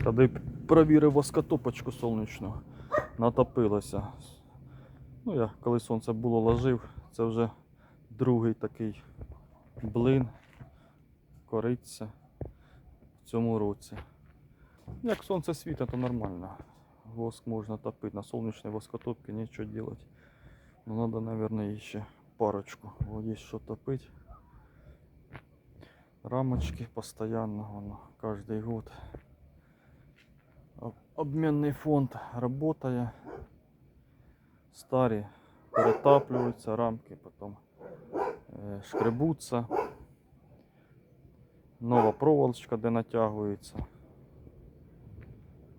Сходив, провірив воскотопочку сонячну. Натопилося. Ну, я коли сонце було ложив, це вже другий такий блин. Кориться в цьому році. Як сонце світить, то нормально. Воск можна топити. На сонячній воскотопці нічого робити. Ну, надо, наверное, ще парочку. Бо є що топити. Рамочки постоянно, воно, каждый год. Об- Обмінний фонд работає. Старі перетаплюються рамки, потім е, шкребуться. Нова проволочка, де натягується.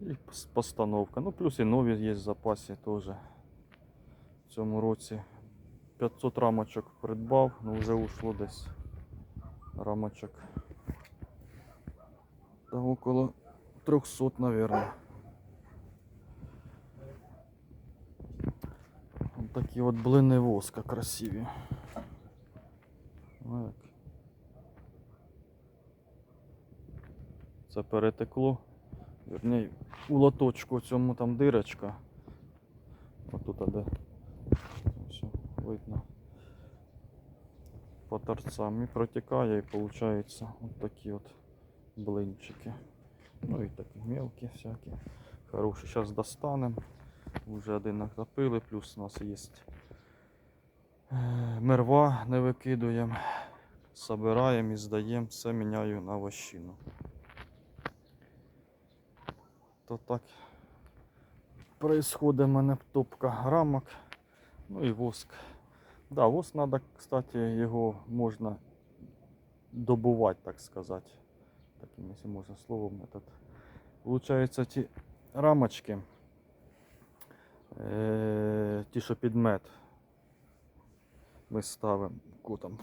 І постановка. Ну, плюс і нові є в запасі теж. В цьому році 500 рамочок придбав, ну вже ушло десь рамочок. Та около 300, наверное. Ось такі от блини воска красиві. Ну, як. Це перетекло. Вірні, у лоточку цьому там дирочка. Отут де. Все, видно. По торцам і протікає, і виходить от такі от блинчики. Ну і такі мелкі всякі. Хороші. Зараз достанемо. Уже один накопили, плюс у нас є е, мерва, не викидуємо. Собираємо і здаємо, все міняю на вощину. То так происходит в мене топка рамок, ну і воск. Да, воск надо, кстати, його можна добувати, так сказати. Таким, якщо можна словом. Получається, ті рамочки, е, ті, що під мед, ми ставимо там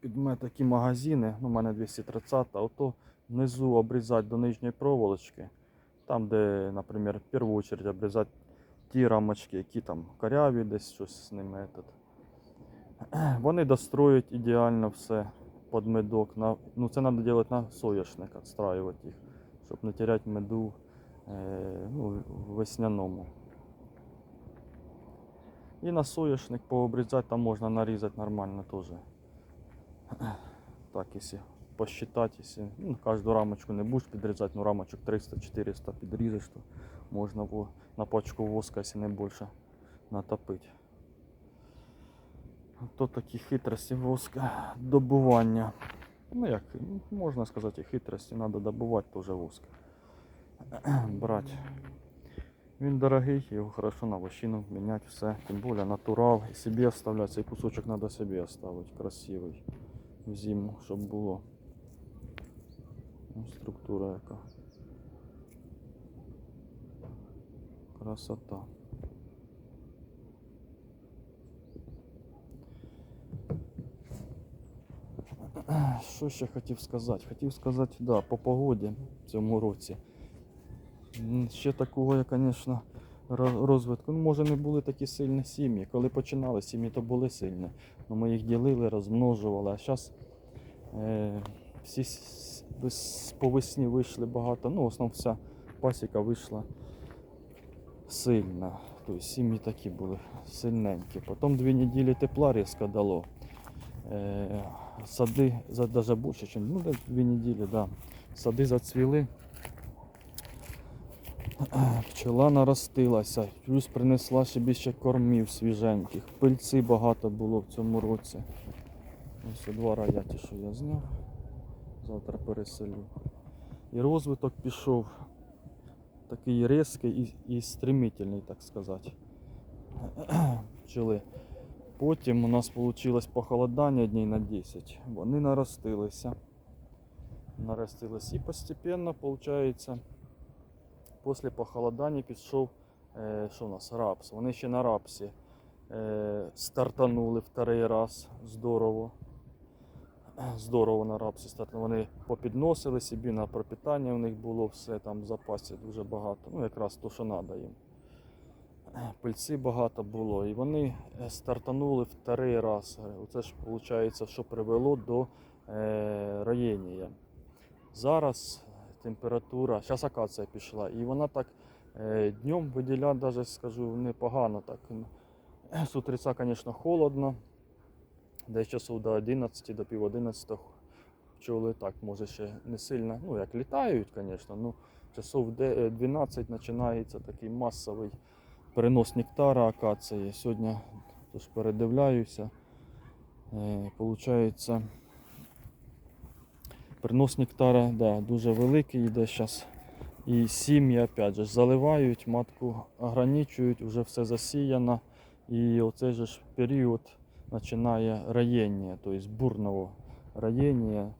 під мед такі магазини, ну, у мене 230, а ото внизу обрізати до нижньої проволочки. Там, де, наприклад, в першу очередь обрізати ті рамочки, які там коряві, десь щось з ними. Этот. Вони достроють ідеально все під медок. На, ну, це треба робити на соняшник, відстраювати їх, щоб не теряти меду е, ну, в весняному. І на соняшник пообрізати, там можна нарізати нормально теж. Так, якщо посчитать, если ну, каждую рамочку не будешь подрезать, ну рамочек 300-400 подрезаешь, то можно во- на пачку воска, если не больше, натопить. То такі хитрості воска добування. Ну як, можна сказати, хитрості, треба добувати теж воск. Брати. Він дорогий, його хорошо на вощину міняти все. Тим більше натурал. І собі оставляти. Цей кусочок треба собі оставити. Красивий. В зиму, щоб було. Ну, структура яка. Красота. Що ще хотів сказати? Хотів сказати, да, по погоді в цьому році. Ще такого я, звісно, розвитку. Ну, може, не були такі сильні сім'ї. Коли починали, сім'ї то були сильні. Ну, ми їх ділили, розмножували. А зараз е, всі по весні вийшли багато. Ну, в основному вся пасіка вийшла сильна. Тобто сім'ї такі були сильненькі. Потім дві неділі тепла різко дало. Е, сади за більше, ніж ну, дві неділі, да. Сади зацвіли. Пчела наростилася, плюс принесла ще більше кормів свіженьких. Пильці багато було в цьому році. Ось два раяті, що я зняв. Завтра переселю. І розвиток пішов такий різкий і, і стремительний, так сказати. Пчели. Потім у нас вийшло похолодання днів на 10. Вони наростилися. Наростились. І постепенно, виходить, після похолодання пішов е, що у нас, рапс. Вони ще на рапсі е, стартанули вторий раз. Здорово. Здорово на рапсі стартанули. Вони попідносили собі на пропитання у них було все там в запасі дуже багато. Ну, якраз то, що треба їм. Пильці багато було, і вони е, стартанули вторий раз. Оце ж виходить, що привело до роєння. Зараз температура. Зараз акація пішла. І вона так е, днем виділяє, навіть скажу, непогано так. З утреца, звісно, холодно. Десь часов до 11, до пів 11 пчоли так, може ще не сильно, ну як літають, звісно, ну часов е, 12 починається такий масовий перенос нектара акації. Сьогодні тож передивляюся. Е, Получається, перенос нектара да, дуже великий йде зараз. І сім'ї, опять же, заливають, матку ограничують, вже все засіяно. І оцей же ж період починає роєння, тобто бурного роєння.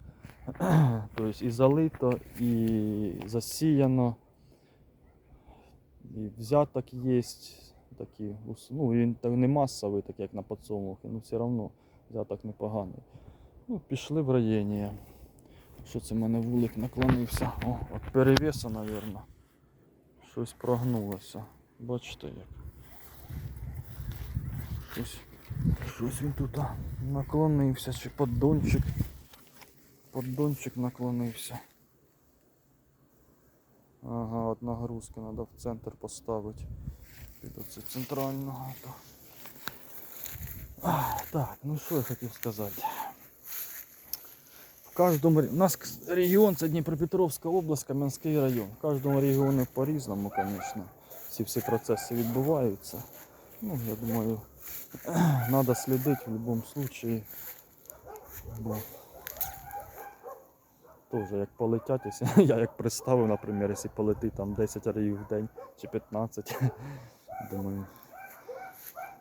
тобто і залито, і засіяно, і взяток є. Такі, ну, він не масовий, так як на подсолнухи, ну все одно взяток непоганий. Ну, пішли в роєння. Що це в мене вулик наклонився? О, от перевеса, мабуть. Щось прогнулося. Бачите як. Щось, щось він тут наклонився, чи поддончик. Поддончик наклонився. Ага, от нагрузки треба в центр поставити. Під оце центрального. Так, ну що я хотів сказати. В каждом у нас регіон це Дніпропетровська область, Кам'янський район. В кожному регіоні по-різному, звісно. Ці всі процеси відбуваються. Ну, я думаю, треба слідити в будь-якому випадку. Бо Тоже як полетять, якщо я як представив, наприклад, якщо полетить там 10 разів в день чи 15, думаю,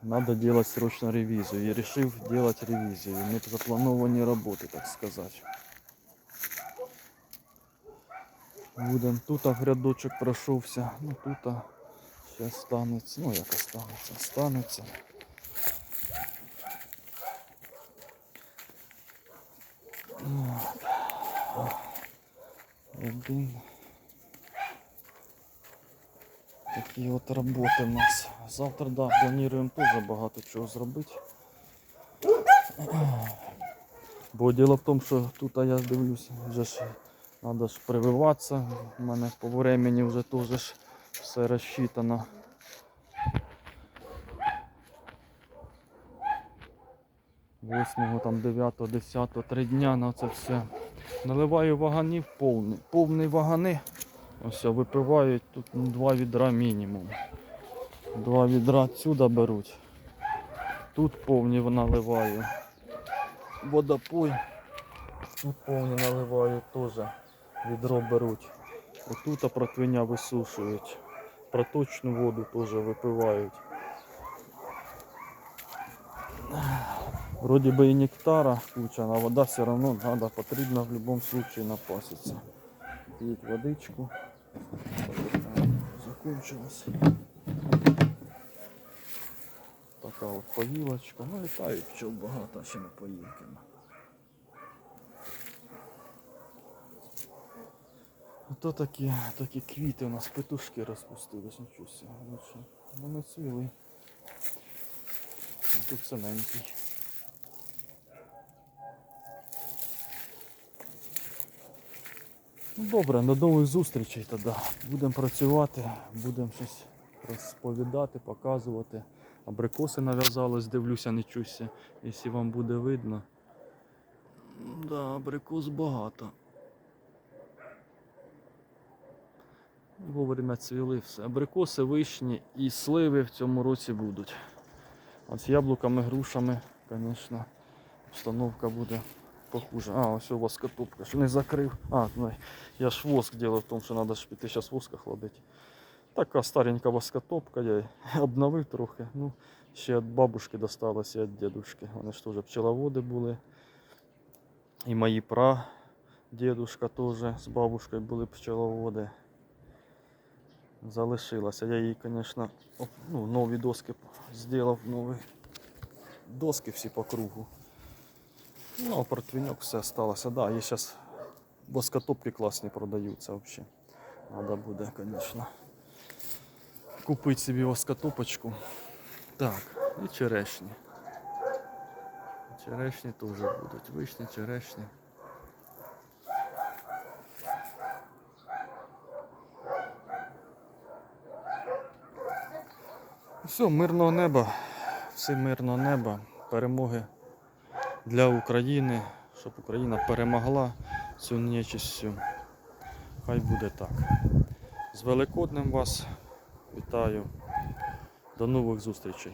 надо делать срочно ревизию. Я решил делать ревизию. Не заплановані роботи, так сказати. Будем тут а, рядочок пройшовся, ну тут ще станеться, ну як останеться, станеться. Один. Такі от роботи у нас. Завтра, да, плануємо теж багато чого зробити. Бо діло в тому, що тут я дивлюсь, вже ж треба ж прививатися. У мене по времени вже теж все розчитано. Восьмого, там, 9, 10, три дня на це все. Наливаю ваганів повний. Повний вагани. Ось випивають тут два відра мінімум. Два відра сюди беруть. Тут повні наливаю. Водопой. Тут повні наливаю теж. Відро беруть. Отут протвиня висушують. Проточну воду теж випивають. Вроді би і нектара куча, а вода все одно надо, потрібно в будь-якому случае напаситься. П'ють водичку. Закончилось. Така от поїлочка. Ну літають пчел багато, ще не поїлки. Ото такі, такі квіти у нас петушки розпустились, нічого себе. Ну Вони цвіли. А тут синенький. Ну, добре, до нових зустрічей тоді. Будемо працювати, будемо щось розповідати, показувати. Абрикоси нав'язалось, дивлюся, не чуся, якщо вам буде видно. Да, абрикос багато. Вовремя цвіли все. Абрикоси, вишні і сливи в цьому році будуть. От з яблуками, грушами, звісно, обстановка буде похуже. А, ось у воскотопка, що не закрив. А, ну, я ж воск діло в тому, що треба ж піти зараз воска хладити. Така старенька воскотопка, я обновив трохи. Ну, ще від бабушки досталося, і від дідушки. Вони ж теж пчеловоди були. І мої пра дідушка теж з бабушкою були пчеловоди. Залишилася. Я їй, звісно, ну, нові доски зробив, нові доски всі по кругу. Ну, а портвіньок все осталося. Да, є зараз воскотопки класні продаються взагалі. Надо буде, звісно, купити собі воскотопочку. Так, і черешні. Черешні теж будуть. Вишні, черешні. Все, мирного неба, все мирного неба, перемоги для України, щоб Україна перемогла цю нечистю. Хай буде так. З Великоднем вас вітаю. До нових зустрічей.